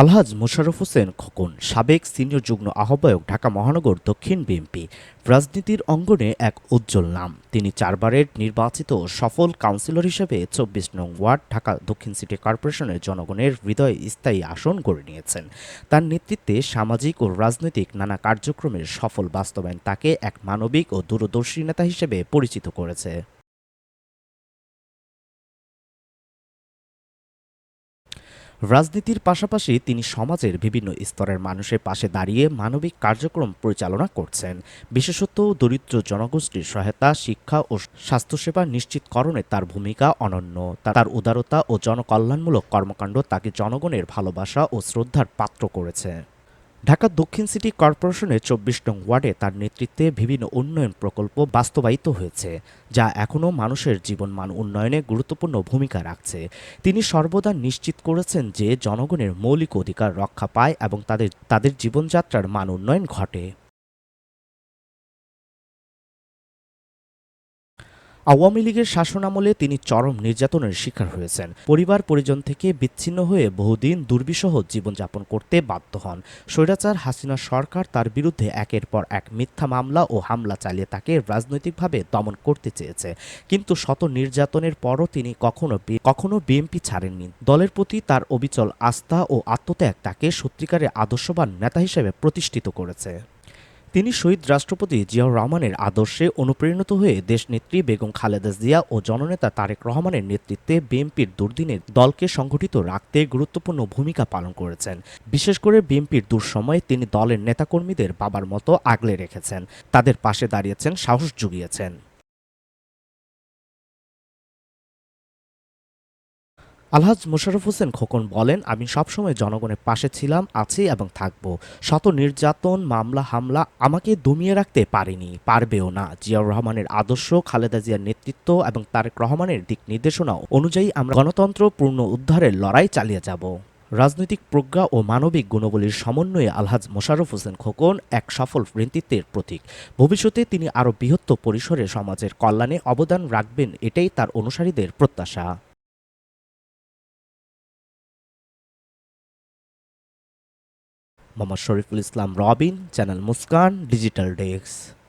আলহাজ মোশাররফ হোসেন খোকন, সাবেক সিনিয়র যুগ্ম আহ্বায়ক ঢাকা মহানগর দক্ষিণ বিএনপি, রাজনীতির অঙ্গনে এক উজ্জ্বল নাম। তিনি চারবারের নির্বাচিত সফল কাউন্সিলর হিসেবে চব্বিশ নং ওয়ার্ড ঢাকা দক্ষিণ সিটি কর্পোরেশনের জনগণের হৃদয়ে স্থায়ী আসন গড়ে নিয়েছেন। তার নেতৃত্বে সামাজিক ও রাজনৈতিক নানা কার্যক্রমের সফল বাস্তবায়ন তাকে এক মানবিক ও দূরদর্শী নেতা হিসেবে পরিচিত করেছে। রাজনীতির পাশাপাশি তিনি সমাজের বিভিন্ন স্তরের মানুষের পাশে দাঁড়িয়ে মানবিক কার্যক্রম পরিচালনা করছেন। বিশেষত দরিদ্র জনগোষ্ঠীর সহায়তা, শিক্ষা ও স্বাস্থ্যসেবা নিশ্চিতকরণে তার ভূমিকা অনন্য। তার উদারতা ও জনকল্যাণমূলক কর্মকাণ্ড তাকে জনগণের ভালোবাসা ও শ্রদ্ধার পাত্র করেছে। ঢাকা দক্ষিণ সিটি কর্পোরেশনের চব্বিশ নং ওয়ার্ডে তার নেতৃত্বে বিভিন্ন উন্নয়ন প্রকল্প বাস্তবায়িত হয়েছে, যা এখনও মানুষের জীবনমান উন্নয়নে গুরুত্বপূর্ণ ভূমিকা রাখছে। তিনি সর্বদা নিশ্চিত করেছেন যে জনগণের মৌলিক অধিকার রক্ষা পায় এবং তাদের তাদের জীবনযাত্রার মান উন্নয়ন ঘটে। আওয়ামী লীগের শাসনামলে তিনি চরম নির্যাতনের শিকার হয়েছেন। পরিবার পরিজন থেকে বিচ্ছিন্ন হয়ে বহুদিন দুর্বিষহ জীবনযাপন করতে বাধ্য হন। স্বৈরাচার হাসিনা সরকার তার বিরুদ্ধে একের পর এক মিথ্যা মামলা ও হামলা চালিয়ে তাকে রাজনৈতিকভাবে দমন করতে চেয়েছে। কিন্তু শত নির্যাতনের পরও তিনি কখনো কখনো বিএনপি ছাড়েননি। দলের প্রতি তার অবিচল আস্থা ও আত্মত্যাগ তাকে সত্যিকারের আদর্শবান নেতা হিসেবে প্রতিষ্ঠিত করেছে। তিনি শহীদ রাষ্ট্রপতি জিয়াউর রহমানের আদর্শে অনুপ্রাণিত হয়ে দেশনেত্রী বেগম খালেদা জিয়া ও জননেতা তারেক রহমানের নেতৃত্বে বিএনপির দুর্দিনে দলকে সংগঠিত রাখতে গুরুত্বপূর্ণ ভূমিকা পালন করেছেন। বিশেষ করে বিএনপির দুঃসময়ে তিনি দলের নেতাকর্মীদের বাবার মতো আগলে রেখেছেন। তাদের পাশে দাঁড়িয়েছেন, সাহস জুগিয়েছেন। আলহাজ মোশাররফ হোসেন খোকন বলেন, আমি সবসময় জনগণের পাশে ছিলাম, আছি এবং থাকব। শত নির্যাতন, মামলা, হামলা আমাকে দমিয়ে রাখতে পারেনি, পারবেও না। জিয়াউর রহমানের আদর্শ, খালেদা জিয়ার নেতৃত্ব এবং তারেক রহমানের দিক নির্দেশনা অনুযায়ী আমরা গণতন্ত্র পূর্ণ উদ্ধারের লড়াই চালিয়ে যাব। রাজনৈতিক প্রজ্ঞা ও মানবিক গুণবলীর সমন্বয়ে আলহাজ মোশাররফ হোসেন খোকন এক সফল নেতৃত্বের প্রতীক। ভবিষ্যতে তিনি আরও বৃহত্তর পরিসরে সমাজের কল্যাণে অবদান রাখবেন, এটাই তার অনুসারীদের প্রত্যাশা। Mohammad Shariful Islam Robin channel Muskan digital desk.